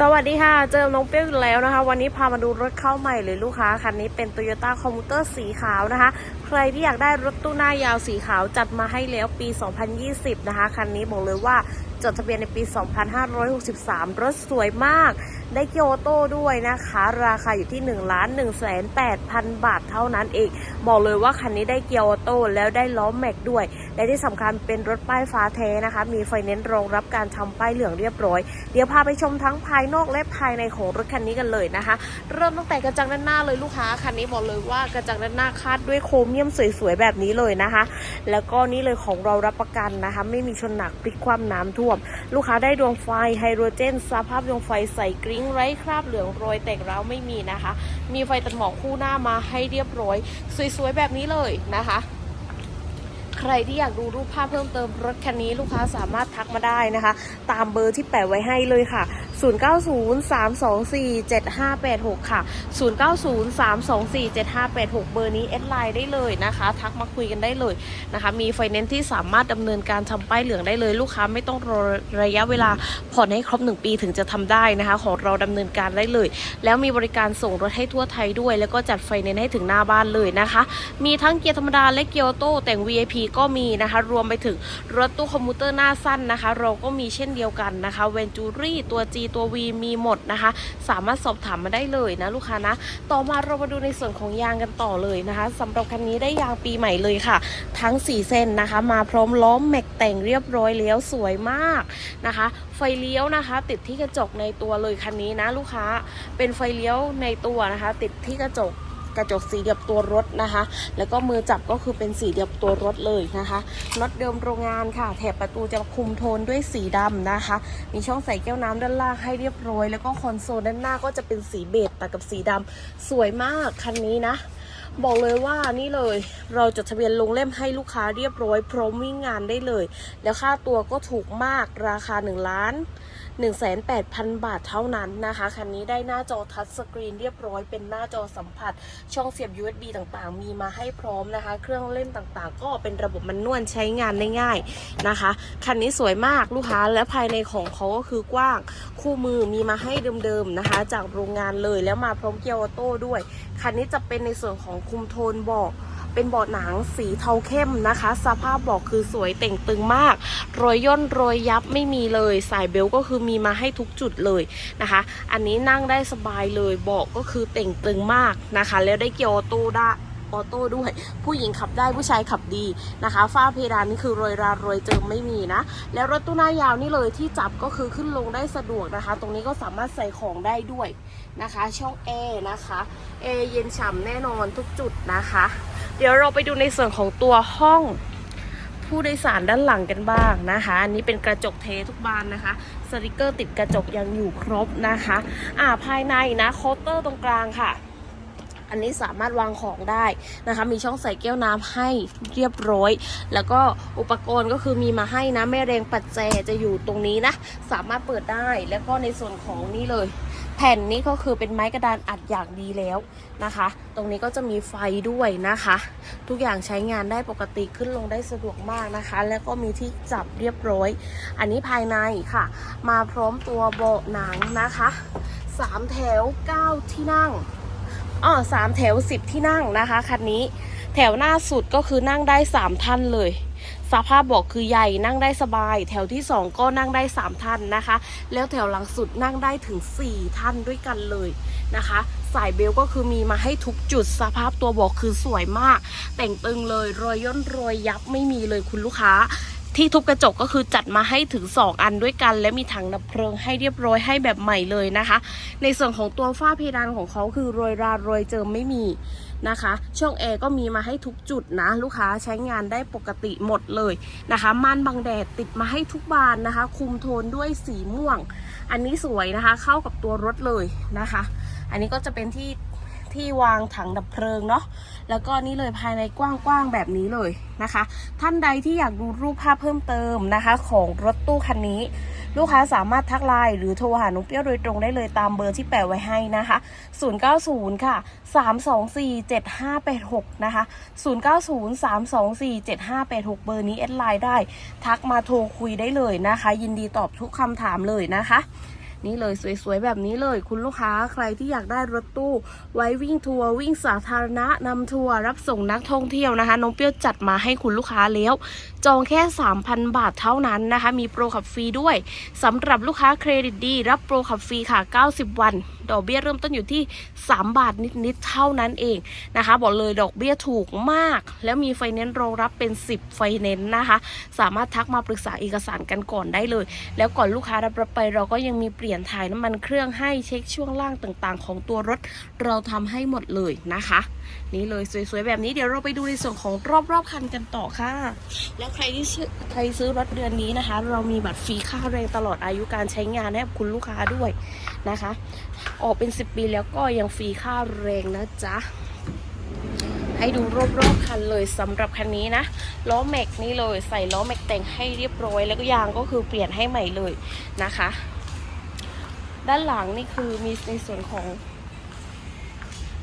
สวัสดีค่ะ เจอน้องเปี้ยวอีกแล้วนะคะ วันนี้พามาดูรถเข้าใหม่เลยลูกค้าคันนี้เป็น Toyota c o m m u t e r สีขาวนะคะ ใครที่อยากได้รถตู้หน้ายาวสีขาวจัดมาให้แล้วปี 2020 นะคะ คันนี้บอกเลยว่า จดทะเบียนในปี 2563 รถสวยมาก ได้เกียวโต้ด้วยนะคะ ราคาอยู่ที่1ล้าน1 8 0 0 0 บาทเท่านั้นเอง บอกเลยว่าคันนี้ได้เกียวโต้แล้วได้ล้อแม็กด้วย และที่สำคัญเป็นรถป้ายฟ้าแท้นะคะ มีไฟแนนซ์รองรับการทำป้ายเหลืองเรียบร้อย เดี๋ยวพาไปชมทั้งภายนอกและภายในของรถคันนี้กันเลยนะคะ เริ่มตั้งแต่กระจังด้านหน้าเลยลูกค้าคันนี้บอกเลยว่ากระจังด้านหน้าคาดด้วยโครเมียมสวยๆแบบนี้เลยนะคะ แล้วก็นี่เลยของเรารับประกันนะคะ ไม่มีชนหนักพลิกคว่ำน้ำท่วมลูกค้าได้ดวงไฟไฮโดรเจนสภาพดวงไฟใสกริ้งไร้คราบเหลืองโรยแตกร้าวไม่มีนะคะ มีไฟตัดหมอกคู่หน้ามาให้เรียบร้อย สวยๆแบบนี้เลยนะคะใครที่อยากดูรูปภาพเพิ่มเติมรถคันนี้ลูกค้าสามารถทักมาได้นะคะ ตามเบอร์ที่แปะไว้ให้เลยค่ะ 0903247586 ค่ะ 0903247586 เบอร์นี้แอดไลน์ได้เลยนะคะ ทักมาคุยกันได้เลยนะคะ มีไฟแนนซ์ที่สามารถดำเนินการทำป้ายเหลืองได้เลย ลูกค้าไม่ต้องรอระยะเวลาผ่อนให้ครบ 1 ปีถึงจะทำได้นะคะ ของเราดำเนินการได้เลย แล้วมีบริการส่งรถให้ทั่วไทยด้วย แล้วก็จัดไฟแนนซ์ให้ถึงหน้าบ้านเลยนะคะ มีทั้งเกียร์ธรรมดาและเกียร์ออโต้แต่ง VIP ก็มีนะคะ รวมไปถึงรถตู้คอมพิวเตอร์หน้าสั้นนะคะ เราก็มีเช่นเดียวกันนะคะเวนจูรี่ตัว G ตัว V มีหมดนะคะ สามารถสอบถามมาได้เลยนะลูกค้านะ ต่อมาเรามาดูในส่วนของยางกันต่อเลยนะคะสำหรับคันนี้ได้ยางปีใหม่เลยค่ะ ทั้ง 4 เส้นนะคะ มาพร้อมล้อมแม็กแต่งเรียบร้อยแล้วสวยมากนะคะ ไฟเลี้ยวนะคะ ติดที่กระจกในตัวเลยคันนี้นะลูกค้าเป็นไฟเลี้ยวในตัวนะคะ ติดที่กระจก กระจกสีเดียบตัวรถนะคะ แล้วก็มือจับก็คือเป็นสีเดียบตัวรถเลยนะคะน็อตเดิมโรงงานค่ะ แถบประตูจะคุมโทนด้วยสีดำนะคะ มีช่องใส่แก้วน้ำด้านล่างให้เรียบร้อย แล้วก็คอนโซลด้านหน้าก็จะเป็นสีเบจตัดกับสีดำสวยมากคันนี้นะบอกเลยว่านี่เลยเราจดทะเบียนลงเล่มให้ลูกค้าเรียบร้อย พร้อมวิ่งงานได้เลย แล้วค่าตัวก็ถูกมากราคา1ล้าน 18,000 บาทเท่านั้นนะคะ คันนี้ได้หน้าจอทัชสกรีนเรียบร้อยเป็นหน้าจอสัมผัส ช่องเสียบ USB ต่างๆ มีมาให้พร้อมนะคะ เครื่องเล่นต่างๆ ก็เป็นระบบมันนวลใช้งานได้ง่ายนะคะ คันนี้สวยมากลูกค้าและภายในของเขาก็คือกว้างคู่มือมีมาให้เดิมๆนะคะ จากโรงงานเลยแล้วมาพร้อมเกียร์ออโต้ด้วย คันนี้จะเป็นในส่วนของคุมโทนเบอก เป็นเบาะหนังสีเทาเข้มนะคะ สภาพเบอกคือสวยเต่งตึงมาก รอยย่นรอยยับไม่มีเลย สายเบลต์ก็คือมีมาให้ทุกจุดเลยนะคะ อันนี้นั่งได้สบายเลยเบาะก็คือเต่งตึงมากนะคะ แล้วได้เกียร์ออโต้ได้ออโต้ด้วย ผู้หญิงขับได้ผู้ชายขับดีนะคะ ฝ้าเพดานนี่คือรอยรารอยเจิมไม่มีนะ แล้วรถตู้หน้ายาวนี่เลยที่จับก็คือขึ้นลงได้สะดวกนะคะ ตรงนี้ก็สามารถใส่ของได้ด้วยนะคะ ช่องแอร์นะคะแอร์เย็นฉ่ำแน่นอนทุกจุดนะคะ เดี๋ยวเราไปดูในส่วนของตัวห้องผู้โดยสารด้านหลังกันบ้างนะคะ อันนี้เป็นกระจกเททุกบานนะคะ สติกเกอร์ติดกระจกยังอยู่ครบนะคะ อ่าภายในนะเคาน์เตอร์ตรงกลางค่ะ อันนี้สามารถวางของได้นะคะ มีช่องใส่แก้วน้ำให้เรียบร้อย แล้วก็อุปกรณ์ก็คือมีมาให้นะแม่แรงปัดแจจะอยู่ตรงนี้นะ สามารถเปิดได้ แล้วก็ในส่วนของนี่เลย แผ่นนี้ก็คือเป็นไม้กระดานอัดอย่างดีแล้วนะคะ ตรงนี้ก็จะมีไฟด้วยนะคะ ทุกอย่างใช้งานได้ปกติขึ้นลงได้สะดวกมากนะคะ แล้วก็มีที่จับเรียบร้อย อันนี้ภายในค่ะ มาพร้อมตัวเบาะหนังนะคะสามแถวเก้าที่นั่งอ๋อสามแถวสิบที่นั่งนะคะคันนี้ แถวหน้าสุดก็คือนั่งได้สามท่านเลย สภาพเบอกคือใหญ่นั่งได้สบาย แถวที่สองก็นั่งได้สามท่านนะคะ แล้วแถวหลังสุดนั่งได้ถึงสี่ท่านด้วยกันเลยนะคะสายเบลก็คือมีมาให้ทุกจุดสภาพตัวเบอกคือสวยมาก แต่งตึงเลยรอยย่นรอยยับไม่มีเลยคุณลูกค้า ที่ทุบกระจกก็คือจัดมาให้ถึง 2 อันด้วยกัน และมีถังดับเพลิงให้เรียบร้อยให้แบบใหม่เลยนะคะ ในส่วนของตัวฝ้าเพดานของเขาคือโรยรารอยเจิมไม่มี นะคะ ช่องแอร์ก็มีมาให้ทุกจุดนะ ลูกค้าใช้งานได้ปกติหมดเลยนะคะ ม่านบังแดดติดมาให้ทุกบานนะคะ คุมโทนด้วยสีม่วง อันนี้สวยนะคะ เข้ากับตัวรถเลยนะคะ อันนี้ก็จะเป็นที่ ที่วางถังดับเพลิงเนาะแล้วก็นี่เลยภายในกว้างๆแบบนี้เลยนะคะ ท่านใดที่อยากดูรูปภาพเพิ่มเติมนะคะ ของรถตู้คันนี้ ลูกค้าสามารถทักไลน์หรือโทรหานุกเปรี้ยวโดยตรงได้เลยตามเบอร์ที่แปะไว้ให้นะคะ 090 ค่ะ 324 7586 นะคะ 090 324 7586 เบอร์นี้แอดไลน์ได้ ทักมาโทรคุยได้เลยนะคะ ยินดีตอบทุกคำถามเลยนะคะ นี่เลยสวยๆแบบนี้เลย คุณลูกค้าใครที่อยากได้รถตู้ ไว้วิ่งทัวร์วิ่งสาธารณะนำทัวร์รับส่งนักท่องเที่ยวนะคะน้องเปรี้ยวจัดมาให้คุณลูกค้าแล้ว จองแค่ 3,000 บาทเท่านั้นนะคะ มีโปรขับฟรีด้วยสำหรับลูกค้าเครดิตดี รับโปรขับฟรีค่ะ 90 วัน ดอกเบี้ยเริ่มต้นอยู่ที่ 3 บาทนิดๆเท่านั้นเองนะคะ บอกเลยดอกเบี้ยถูกมาก แล้วมีไฟแนนซ์รองรับเป็น 10ไฟแนนซ์นะคะ สามารถทักมาปรึกษาเอกสารกันก่อนได้เลย แล้วก่อนลูกค้ารับไปเราก็ยังมีเปลี่ยนถ่ายน้ำมันเครื่องให้เช็คช่วงล่างต่างๆ ของตัวรถเราทำให้หมดเลยนะคะ นี่เลยสวยๆแบบนี้เดี๋ยวเราไปดูในส่วนของรอบๆคันกันต่อค่ะ แล้วใครที่ซื้อใครซื้อรถเดือนนี้นะคะ เรามีบัตรฟรีค่าแรงตลอดอายุการใช้งานให้กับคุณลูกค้าด้วยนะคะ ออกเป็น 10 ปีแล้วก็ยังฟรีค่าแรงนะจ๊ะให้ดูรอบๆคันเลยสำหรับคันนี้นะล้อแม็กนี่เลยใส่ล้อแม็กแต่งให้เรียบร้อยแล้วก็ยางก็คือเปลี่ยนให้ใหม่เลยนะคะ ด้านหลังนี่คือมีในส่วนของ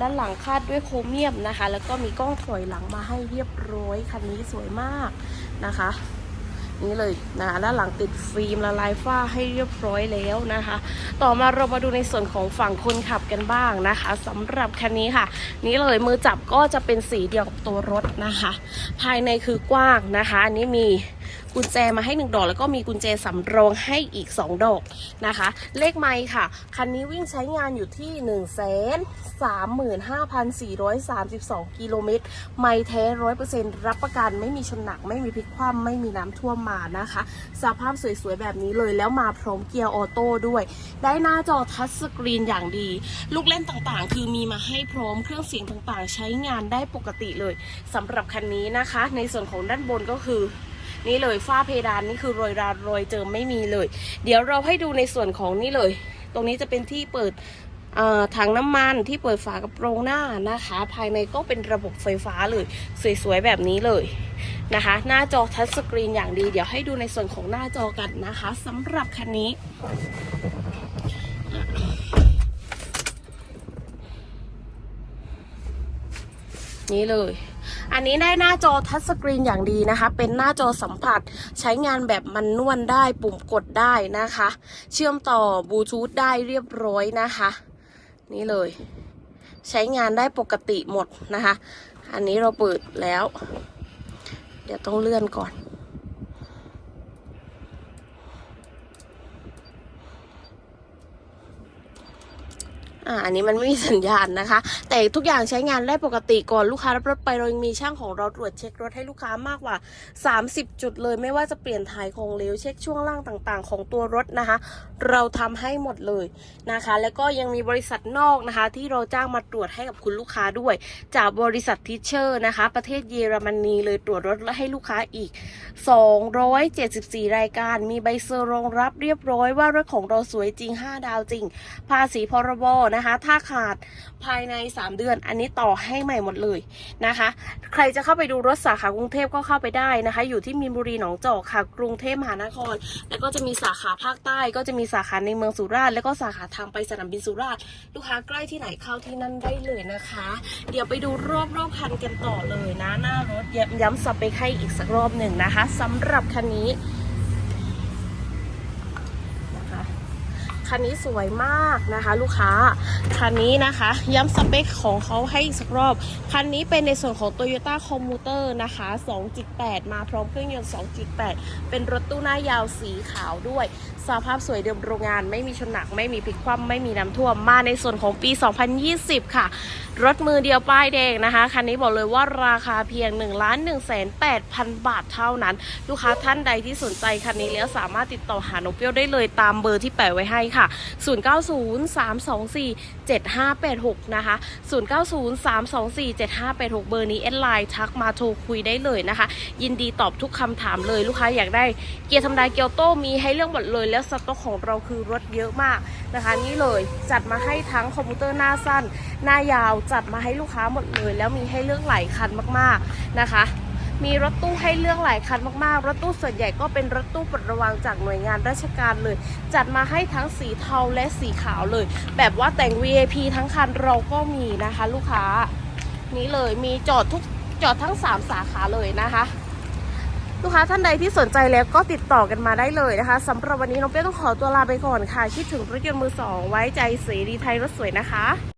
ด้านหลังคาดด้วยโครเมียมนะคะ แล้วก็มีกล้องถอยหลังมาให้เรียบร้อยคันนี้สวยมากนะคะ นี่เลยนะคะด้านหลังติดฟิล์มละลายฝ้าให้เรียบร้อยแล้วนะคะ ต่อมาเรามาดูในส่วนของฝั่งคนขับกันบ้างนะคะสำหรับคันนี้ค่ะ นี่เลยมือจับก็จะเป็นสีเดียวกับตัวรถนะคะ ภายในคือกว้างนะคะ อันนี้มี กุญแจมาให้หนึ่งดอก แล้วก็มีกุญแจสำรองให้อีก 2 ดอกนะคะ เลขไมค์ค่ะ คันนี้วิ่งใช้งานอยู่ที่ 1 3 5 4 3 2 กิโลเมตร ไม่แท้ร้อยเปอร์เซ็นต์รับประกันไม่มีชนหนัก ไม่มีพลิกคว่ำไม่มีน้ำท่วมมานะคะ สภาพสวยๆ แบบนี้เลยแล้วมาพร้อมเกียร์ออโต้ด้วย ได้หน้าจอทัชสกรีนอย่างดี ลูกเล่นต่างๆ คือมีมาให้พร้อมเครื่องเสียงต่างๆ ใช้งานได้ปกติเลยสำหรับคันนี้นะคะ ในส่วนของด้านบนก็คือ นี่เลยฝ้าเพดานนี่คือรอยรารอยเจิมไม่มีเลย เดี๋ยวเราให้ดูในส่วนของนี่เลย ตรงนี้จะเป็นที่เปิดถังน้ำมันที่เปิดฝากระโปรงหน้านะคะ ภายในก็เป็นระบบไฟฟ้าเลยสวยๆแบบนี้เลยนะคะ หน้าจอทัชสกรีนอย่างดี เดี๋ยวให้ดูในส่วนของหน้าจอกันนะคะสำหรับคันนี้นี่เลย อันนี้ได้หน้าจอทัชสกรีนอย่างดีนะคะ เป็นหน้าจอสัมผัสใช้งานแบบมันนวลได้ปุ่มกดได้นะคะ เชื่อมต่อบลูทูธได้เรียบร้อยนะคะ นี่เลย ใช้งานได้ปกติหมดนะคะ อันนี้เราเปิดแล้ว เดี๋ยวต้องเลื่อนก่อน อ่าอันนี้มันไม่มีสัญญาณนะคะ แต่ทุกอย่างใช้งานได้ปกติก่อนลูกค้ารับรถไปเรายังมีช่างของเราตรวจเช็ครถให้ลูกค้ามากกว่า 30 จุดเลย ไม่ว่าจะเปลี่ยนถ่ายของเหลวเช็คช่วงล่างต่างๆ ของตัวรถนะคะ เราทำให้หมดเลยนะคะ แล้วก็ยังมีบริษัทนอกนะคะ ที่เราจ้างมาตรวจให้กับคุณลูกค้าด้วย จากบริษัททิเชอร์นะคะ ประเทศเยอรมนีเลยตรวจรถและให้ลูกค้าอีก 274 รายการ มีใบเซอร์รองรับเรียบร้อยว่ารถของเราสวยจริง 5 ดาวจริง ภาษีพรบนะคะ ถ้าขาดภายใน 3 เดือน อันนี้ต่อให้ใหม่หมดเลยนะคะ ใครจะเข้าไปดูรถสาขากรุงเทพก็เข้าไปได้นะคะ อยู่ที่มีนบุรีหนองจอกค่ะกรุงเทพมหานคร แล้วก็จะมีสาขาภาคใต้ ก็จะมีสาขาในเมืองสุราษฎร์แล้วก็สาขาทางไปสนามบินสุราษฎร์ลูกค้าใกล้ที่ไหนเข้าที่นั่นได้เลยนะคะ เดี๋ยวไปดูรอบรอบคันกันต่อเลยนะหน้ารถย้ำย้ำสเปคให้อีกสักรอบหนึ่งนะคะสำหรับคันนี้ คันนี้สวยมากนะคะ ลูกค้า คันนี้นะคะ ย้ำสเปคของเขาให้อีกสักรอบ คันนี้เป็นในส่วนของ Toyota Commuter นะคะ 2.8 มาพร้อมเครื่องยนต์ 2.8 เป็นรถตู้หน้ายาวสีขาวด้วย สภาพสวยเดิมโรงงาน ไม่มีชนหนัก ไม่มีพลิกคว่ำไม่มีน้ำท่วม มาในส่วนของปี 2020 ค่ะ รถมือเดียวป้ายแดงนะคะ คันนี้บอกเลยว่าราคาเพียง 1 1 8 0 0 0 บาทเท่านั้น ลูกค้าท่านใดที่สนใจคันนี้แล้วสามารถติดต่อหาโนเปียวได้เลยตามเบอร์ที่แปะไว้ให้ค่ะ0903247586 นะคะ 0903247586 เบอร์นี้แอดไลน์ทักมาโทรคุยได้เลยนะคะ ยินดีตอบทุกคำถามเลยลูกค้าอยากได้เกียร์ธรรมดาเกียร์โต้มีให้เรื่องหมดเลย แล้วสต็อกของเราคือรถเยอะมากนะคะ นี่เลยจัดมาให้ทั้งคอมพิวเตอร์หน้าสั้น หน้ายาวจัดมาให้ลูกค้าหมดเลย แล้วมีให้เรื่องหลายคันมากๆนะคะ มีรถตู้ให้เลือกหลายคันมากๆ รถตู้ส่วนใหญ่ก็เป็นรถตู้ปลดระวังจากหน่วยงานราชการเลย จัดมาให้ทั้งสีเทาและสีขาวเลย แบบว่าแต่ง VIP ทั้งคันเราก็มีนะคะ ลูกค้า นี่เลยมีจอดทุกจอดทั้ง 3 สาขาเลยนะคะ ลูกค้าท่านใดที่สนใจแล้วก็ติดต่อกันมาได้เลยนะคะสำหรับวันนี้น้องเปี้ยต้องขอตัวลาไปก่อนค่ะ คิดถึงรถยนต์มือสองไว้ใจเสรีไทยรถสวยนะคะ